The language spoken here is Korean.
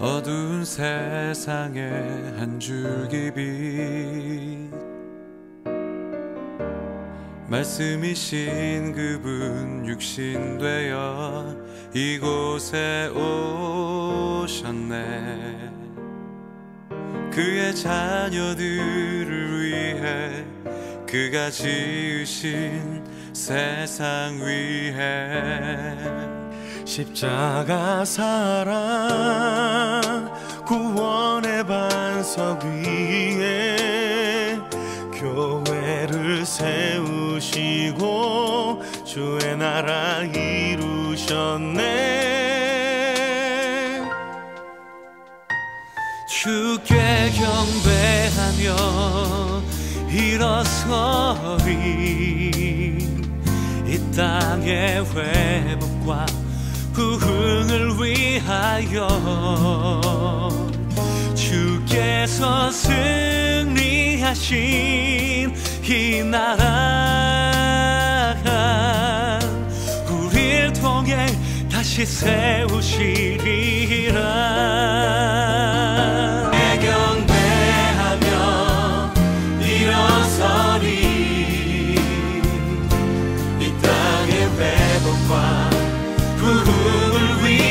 어두운 세상에 한 줄기 빛. 말씀이신 그분 육신 되어 이곳에 오셨네. 그의 자녀들을 위해 그가 지으신 세상 위에 십자가 사랑 구원의 반석 위에 교회를 세우시고 주의 나라 이루셨네. 주께 경배하며 일어서리 이 땅의 회복과 주여. 주께서 승리하신 이 나라가 우릴 통해 다시 세우시리라. 경배하며 일어서리. 이 땅의 회복과 부흥을 위해